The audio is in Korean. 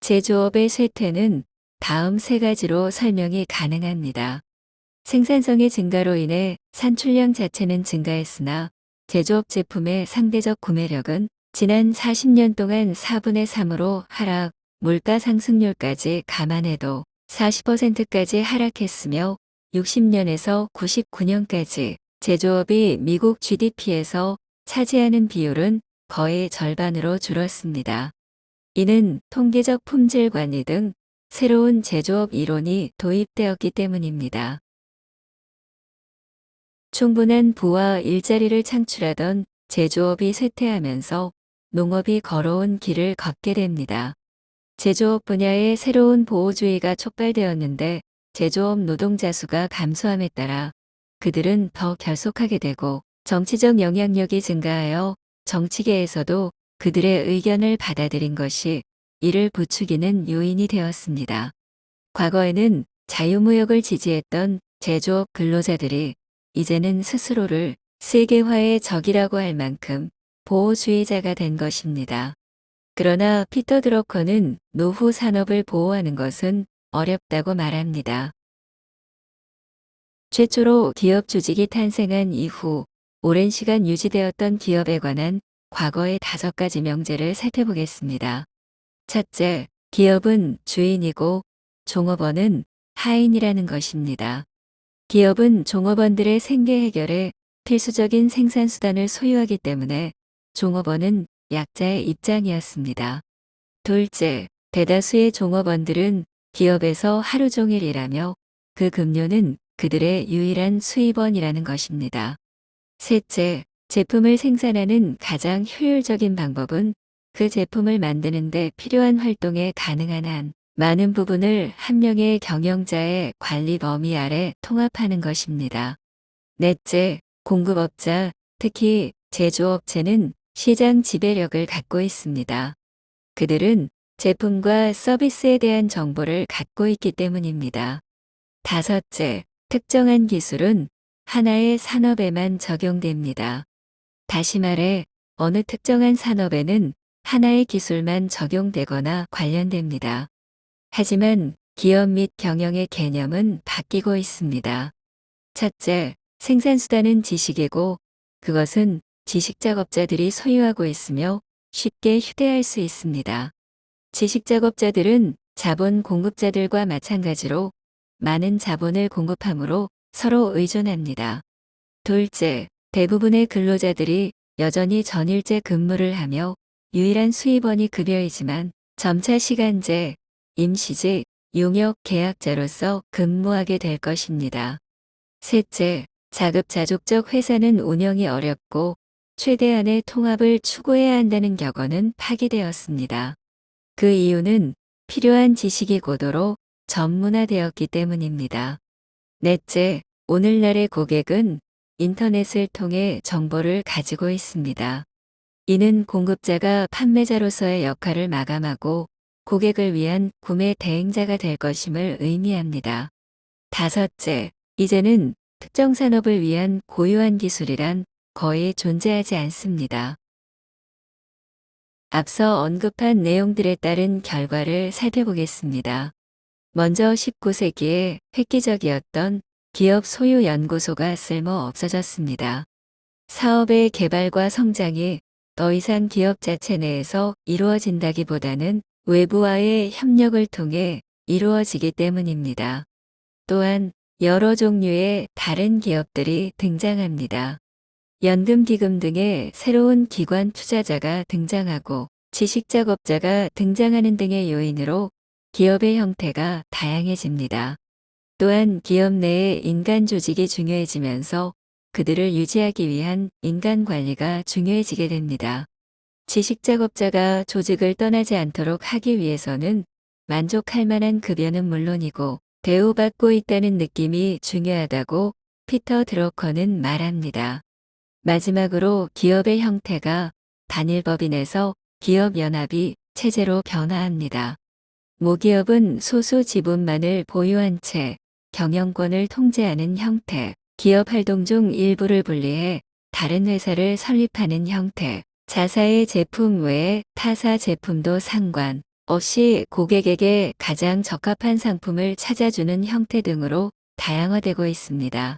제조업의 쇠퇴는 다음 세 가지로 설명이 가능합니다. 생산성의 증가로 인해 산출량 자체는 증가했으나 제조업 제품의 상대적 구매력은 지난 40년 동안 4분의 3으로 하락, 물가 상승률까지 감안해도 40%까지 하락했으며 60년에서 99년까지 제조업이 미국 GDP에서 차지하는 비율은 거의 절반으로 줄었습니다. 이는 통계적 품질 관리 등 새로운 제조업 이론이 도입되었기 때문입니다. 충분한 부와 일자리를 창출하던 제조업이 쇠퇴하면서 농업이 걸어온 길을 걷게 됩니다. 제조업 분야의 새로운 보호주의가 촉발되었는데 제조업 노동자 수가 감소함에 따라 그들은 더 결속하게 되고 정치적 영향력이 증가하여 정치계에서도 그들의 의견을 받아들인 것이 이를 부추기는 요인이 되었습니다. 과거에는 자유무역을 지지했던 제조업 근로자들이 이제는 스스로를 세계화의 적이라고 할 만큼 보호주의자가 된 것입니다. 그러나 피터 드러커는 노후 산업을 보호하는 것은 어렵다고 말합니다. 최초로 기업 조직이 탄생한 이후 오랜 시간 유지되었던 기업에 관한 과거의 다섯 가지 명제를 살펴보겠습니다. 첫째, 기업은 주인이고 종업원은 하인이라는 것입니다. 기업은 종업원들의 생계 해결에 필수적인 생산수단을 소유하기 때문에 종업원은 약자의 입장이었습니다. 둘째, 대다수의 종업원들은 기업에서 하루 종일 일하며 그 급료는 그들의 유일한 수입원이라는 것입니다. 셋째, 제품을 생산하는 가장 효율적인 방법은 그 제품을 만드는 데 필요한 활동에 가능한 한 많은 부분을 한 명의 경영자의 관리 범위 아래 통합하는 것입니다. 넷째, 공급업자, 특히 제조업체는 시장 지배력을 갖고 있습니다. 그들은 제품과 서비스에 대한 정보를 갖고 있기 때문입니다. 다섯째, 특정한 기술은 하나의 산업에만 적용됩니다. 다시 말해, 어느 특정한 산업에는 하나의 기술만 적용되거나 관련됩니다. 하지만 기업 및 경영의 개념은 바뀌고 있습니다. 첫째, 생산수단은 지식이고 그것은 지식작업자들이 소유하고 있으며 쉽게 휴대할 수 있습니다. 지식작업자들은 자본 공급자들과 마찬가지로 많은 자본을 공급하므로 서로 의존합니다. 둘째, 대부분의 근로자들이 여전히 전일제 근무를 하며 유일한 수입원이 급여이지만 점차 시간제, 임시직, 용역 계약자로서 근무하게 될 것입니다. 셋째, 자급자족적 회사는 운영이 어렵고 최대한의 통합을 추구해야 한다는 격언은 파기되었습니다. 그 이유는 필요한 지식이 고도로 전문화되었기 때문입니다. 넷째, 오늘날의 고객은 인터넷을 통해 정보를 가지고 있습니다. 이는 공급자가 판매자로서의 역할을 마감하고 고객을 위한 구매 대행자가 될 것임을 의미합니다. 다섯째, 이제는 특정 산업을 위한 고유한 기술이란 거의 존재하지 않습니다. 앞서 언급한 내용들에 따른 결과를 살펴보겠습니다. 먼저 19세기에 획기적이었던 기업 소유 연구소가 쓸모 없어졌습니다. 사업의 개발과 성장이 더 이상 기업 자체 내에서 이루어진다기보다는 외부와의 협력을 통해 이루어지기 때문입니다. 또한 여러 종류의 다른 기업들이 등장합니다. 연금 기금 등의 새로운 기관 투자자가 등장하고 지식 작업자가 등장하는 등의 요인으로 기업의 형태가 다양해집니다. 또한 기업 내의 인간 조직이 중요해지면서 그들을 유지하기 위한 인간 관리가 중요해지게 됩니다. 지식 작업자가 조직을 떠나지 않도록 하기 위해서는 만족할 만한 급여는 물론이고 대우받고 있다는 느낌이 중요하다고 피터 드로커는 말합니다. 마지막으로 기업의 형태가 단일법인에서 기업연합이 체제로 변화합니다. 모기업은 소수 지분만을 보유한 채 경영권을 통제하는 형태, 기업 활동 중 일부를 분리해 다른 회사를 설립하는 형태, 자사의 제품 외에 타사 제품도 상관 없이 고객에게 가장 적합한 상품을 찾아주는 형태 등으로 다양화되고 있습니다.